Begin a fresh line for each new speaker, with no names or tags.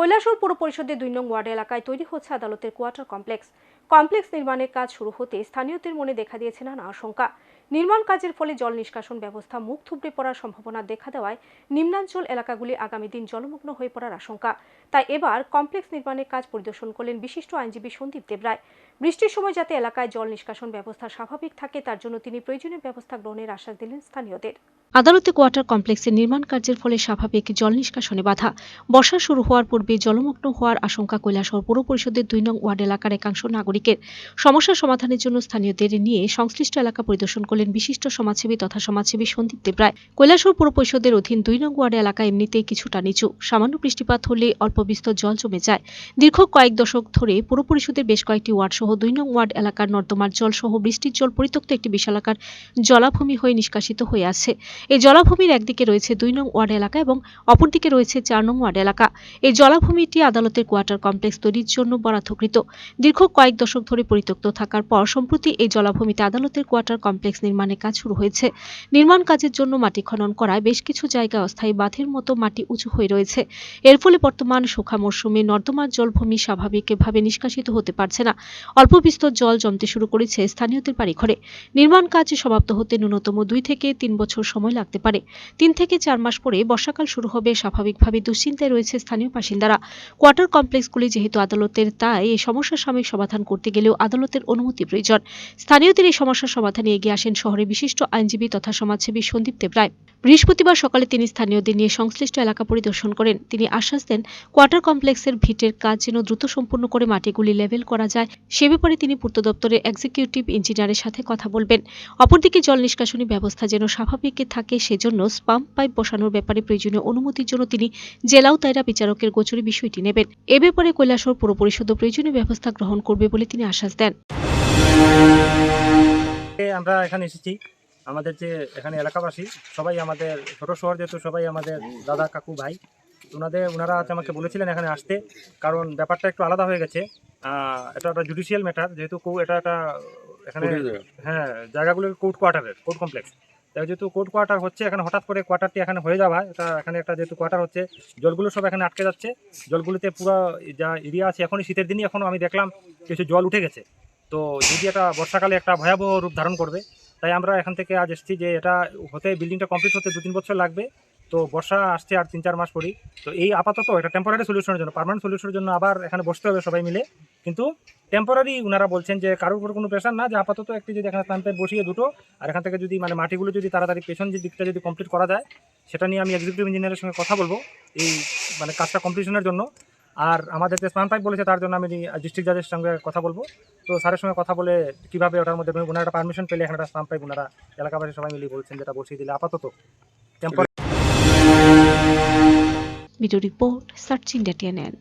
কৈলাসহর পৌর পরিষদের দুই নং ওয়ার্ড এলাকায় তৈরি হচ্ছে আদালতের কোয়ার্টার কমপ্লেক্স। কমপ্লেক্স নির্মাণের কাজ শুরু হতে স্থানীয়দের মনে দেখা দিয়েছে নানা আশঙ্কা। নির্মাণ কাজের ফলে জল নিষ্কাশন ব্যবস্থা মুখ থুবড়ে পড়ার সম্ভাবনা দেখা দেওয়ায় নিম্নাঞ্চল এলাকাগুলি আগামী দিন জলমগ্ন হয়ে পড়ার আশঙ্কা। তাই এবার কমপ্লেক্স নির্মাণের কাজ পরিদর্শন করলেন বিশিষ্ট আইনজীবী সন্দীপ দেবরায়। বৃষ্টির সময় যাতে এলাকায় জল নিষ্কাশন ব্যবস্থা স্বাভাবিক থাকে, তার জন্য তিনি প্রয়োজনীয় ব্যবস্থা গ্রহণের আশ্বাস দিলেন স্থানীয়দের।
আদালতে কোয়ার্টার কমপ্লেক্সের নির্মাণ কার্যের ফলে স্বাভাবিক জল নিষ্কাশনে বাধা। বর্ষা শুরু হওয়ার পূর্বে জলমগ্ন হওয়ার আশঙ্কা কৈলাসহর পৌর পরিষদের দুই নং ওয়ার্ড এলাকার একাংশ নাগরিকের। সমস্যা সমাধানের জন্য স্থানীয়দের নিয়ে সংশ্লিষ্ট এলাকা পরিদর্শন করলেন বিশিষ্ট সমাজসেবী তথা সমাজসেবী সন্দীপ দেবরায়। কৈলাসহর পৌর পরিষদের অধীন দুই নং ওয়ার্ড এলাকা এমনিতেই কিছুটা নিচু। সামান্য বৃষ্টিপাত হলে অল্প বিস্তর জল জমে যায়। দীর্ঘ কয়েক দশক ধরে পৌর পরিষদের বেশ কয়েকটি ওয়ার্ড সহ দুই নং ওয়ার্ড এলাকার নর্দমার জল সহ বৃষ্টির জল পরিত্যক্ত একটি বিশালাকার জলাভূমি হয়ে নিষ্কাশিত হয়ে আসছে এই জলাভূমির একদিকে রয়েছে দুই নং ওয়ার্ড এলাকা এবং অপরদিকে রয়েছে চার নং ওয়ার্ড এলাকা। এই জলাভূমিটি আদালতের কোয়ার্টার কমপ্লেক্স তৈরির জন্য বরাদ্দকৃত। দীর্ঘ কয়েক দশক ধরে পরিত্যক্ত থাকার পর সম্প্রতি এই জলাভূমিতে আদালতের কোয়ার্টার কমপ্লেক্স নির্মাণের কাজ শুরু হয়েছে। নির্মাণ কাজের জন্য মাটি খনন করায় বেশ কিছু জায়গায় অস্থায়ী বাঁধের মতো মাটি উঁচু হয়ে রয়েছে। এর ফলে বর্তমান শুখা মরশুমে নর্দমার জলভূমি স্বাভাবিকভাবে নিষ্কাশিত হতে পারছে না। অল্প বিস্তর জল জমতে শুরু করেছে স্থানীয়দের বাড়িঘরে। নির্মাণ কাজ সমাপ্ত হতে ন্যূনতম দুই থেকে তিন বছর সময় লাগতে পারে। তিন থেকে চার মাস পরে বর্ষাকাল শুরু হবে। স্বাভাবিকভাবে দুশ্চিন্তায় রয়েছে স্থানীয় বাসিন্দারা। কোয়ার্টার কমপ্লেক্সগুলি যেহেতু আদালতের, তাই এই সমস্যার সাময়িক সমাধান করতে গেলেও আদালতের অনুমতি প্রয়োজন। স্থানীয়দের এই সমস্যার সমাধানে এগিয়ে আসেন শহরে বিশিষ্ট আইনজীবী তথা সমাজসেবী সন্দীপ দেবরায় বৃহস্পতিবার সকালে তিনি স্থানীয়দের নিয়ে সংশ্লিষ্ট এলাকা পরিদর্শন করেন। তিনি আশ্বাস দেন, কোয়ার্টার কমপ্লেক্সের ভিটের কাজ যেন দ্রুত সম্পূর্ণ করে মাটিগুলি লেভেল করা যায়, সে ব্যাপারে তিনি পূর্ত দপ্তরের এক্সিকিউটিভ ইঞ্জিনিয়ারের সাথে কথা বলবেন। অপরদিকে জল নিষ্কাশনী ব্যবস্থা যেন স্বাভাবিক থাকে সেজন্য স্পাম্প পাইপ বসানোর ব্যাপারে প্রয়োজনীয় অনুমতির জন্য তিনি জেলাও তাইরা বিচারকের গোচরে বিষয়টি নেবেন। এ ব্যাপারে কৈলাসহর পৌর পরিষদও প্রয়োজনীয় ব্যবস্থা গ্রহণ করবে বলে তিনি আশ্বাস দেন।
আমরা এখানে এসেছি। আমাদের যে এখানে এলাকাবাসী সবাই আমাদের ছোট শহর যেহেতু সবাই আমাদের দাদা কাকু ভাই ওনাদের ওনারা হচ্ছে আমাকে বলেছিলেন এখানে আসতে কারণ ব্যাপারটা একটু আলাদা হয়ে গেছে। আহ, এটা একটা জুডিশিয়াল ম্যাটার যেহেতু কো- এটা একটা এখানে হ্যাঁ জায়গাগুলো কোর্ট কোয়ার্টারের কোর্ট কমপ্লেক্স যেহেতু কোর্ট কোয়ার্টার হচ্ছে, এখানে হঠাৎ করে কোয়ার্টারটি এখানে হয়ে যাওয়া এটা এখানে একটা যেহেতু কোয়ার্টার হচ্ছে, জলগুলো সব এখানে আটকে যাচ্ছে। জলগুলোতে পুরো যা এরিয়া আছে, এখনই শীতের দিনই এখনও আমি দেখলাম কিছু জল উঠে গেছে। তো যদি এটা বর্ষাকালে একটা ভয়াবহ রূপ ধারণ করবে, তাই আমরা এখান থেকে আজ এসেছি যে এটা হতে বিল্ডিংটা কমপ্লিট হতে দু তিন বছর লাগবে। তো বর্ষা আসছে আর তিন চার মাস পরই। তো এই আপাতত এটা টেম্পোরারি সলিউশনের জন্য পার্মানেন্ট সলিউশনের জন্য আবার এখানে বসতে হবে সবাই মিলে। কিন্তু টেম্পোরারি ওনারা বলছেন যে কারোর উপর কোনো প্রেশার না, যে আপাতত একটি যদি এখানে স্নান বসিয়ে দুটো, আর এখান থেকে যদি মানে মাটিগুলো যদি তাড়াতাড়ি পেছন যে দিকটা যদি কমপ্লিট করা যায়, সেটা নিয়ে আমি এক্সিকিউটিভ ইঞ্জিনিয়ারের সঙ্গে কথা বলব এই মানে কাজটা কমপ্লিশনের জন্য। আর আমাদের যে স্নান পাইপ বলেছে, তার জন্য আমি ডিস্ট্রিক্ট জাজের সঙ্গে কথা বলব। তো স্যারের সঙ্গে কথা বলে কীভাবে ওটার মধ্যে ওনারা পারমিশন পেলে এখানে একটা স্নান পাইপ ওনারা এলাকাবাসী সবাই মিলে বলছেন যেটা বসিয়ে দিলে আপাতত temporary
report search India TNN